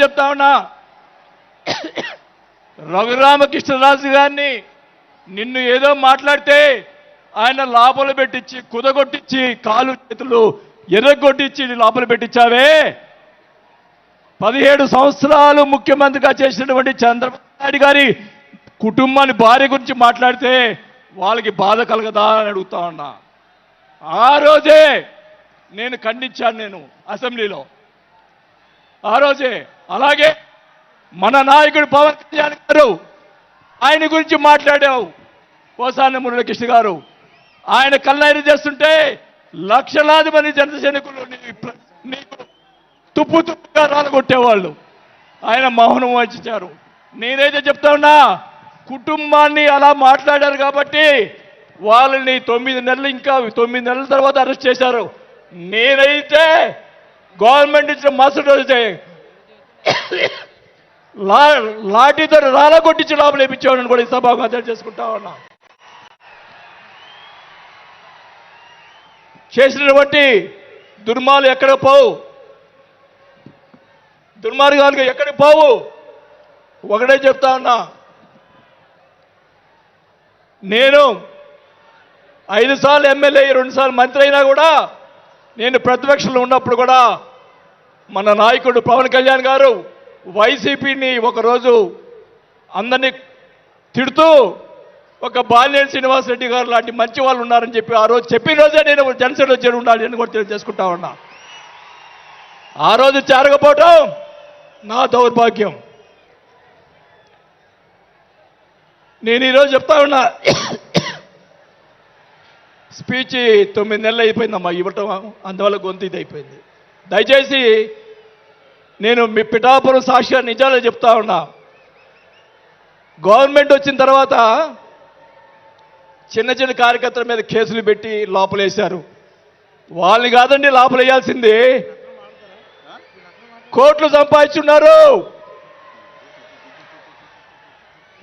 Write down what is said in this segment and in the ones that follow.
చెప్తా ఉన్నా? రఘురామకృష్ణరాజు గారిని నిన్ను ఏదో మాట్లాడితే ఆయన లోపల పెట్టించి కుదగొట్టించి కాలు చేతులు ఎర్రగొట్టించి లోపల పెట్టించావే పదిహేడు సంవత్సరాలు ముఖ్యమంత్రిగా చేసినటువంటి చంద్రబాబు నాయుడు గారి కుటుంబాన్ని భార్య గురించి మాట్లాడితే వాళ్ళకి బాధ కలగదా అని అడుగుతా ఉన్నా. ఆ రోజే నేను ఖండించాను నేను అసెంబ్లీలో. ఆ రోజే. అలాగే మన నాయకుడు పవన్ కళ్యాణ్ గారు ఆయన గురించి మాట్లాడావు. కోసాని మురళకృష్ణ గారు. ఆయన కల్లైరు చేస్తుంటే లక్షలాది మంది జన సైనికులు నీకు తుప్పు తుప్పుగా రాలగొట్టేవాళ్ళు. ఆయన మౌనం వహించారు. నేనైతే చెప్తా ఉన్నా కుటుంబాన్ని అలా మాట్లాడారు కాబట్టి వాళ్ళని తొమ్మిది నెలలు ఇంకా తొమ్మిది నెలల తర్వాత అరెస్ట్ చేశారు. నేనైతే గవర్నమెంట్ ఇచ్చిన మరుసటి రోజే లా లాఠీతో రాలగొట్టించి లోపల వేపించేవాడిని కూడా ఈ సభకు చేసుకుంటా ఉన్నా. చేసినటువంటి దుర్మాలు ఎక్కడ పోవు? దుర్మార్గాలు ఎక్కడ పోవు? ఒకటే చెప్తా ఉన్నా. నేను ఐదు సార్లు ఎమ్మెల్యే రెండు సార్లు మంత్రి అయినా కూడా నేను ప్రతిపక్షంలో ఉన్నప్పుడు కూడా మన నాయకుడు పవన్ కళ్యాణ్ గారు వైసీపీని ఒకరోజు అందరినీ తిడుతూ ఒక బాలినేని శ్రీనివాసరెడ్డి గారు లాంటి మంచి వాళ్ళు ఉన్నారని చెప్పి ఆ రోజు చెప్పిన రోజే నేను జనసేనలో చేరి ఉండాలి అని కూడా తెలియజేసుకుంటా ఉన్నా. ఆ రోజు చేరకపోవటం నా దౌర్భాగ్యం. నేను ఈరోజు చెప్తా ఉన్నా స్పీచ్ తొమ్మిది నెలలు అయిపోయిందమ్మా ఇవ్వటం అందువల్ల గొంతు ఇది అయిపోయింది. దయచేసి నేను మీ పిఠాపురం సాక్షిగా నిజాలు చెప్తా ఉన్నా. గవర్నమెంట్ వచ్చిన తర్వాత చిన్న చిన్న కార్యకర్తల మీద కేసులు పెట్టి లోపలేశారు. వాళ్ళని కాదండి లోపలేయాల్సింది. కోట్లు సంపాదించున్నారు.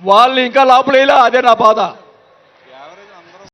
వాళ్ళని ఇంకా లోపలేలా అదే నా బాధ.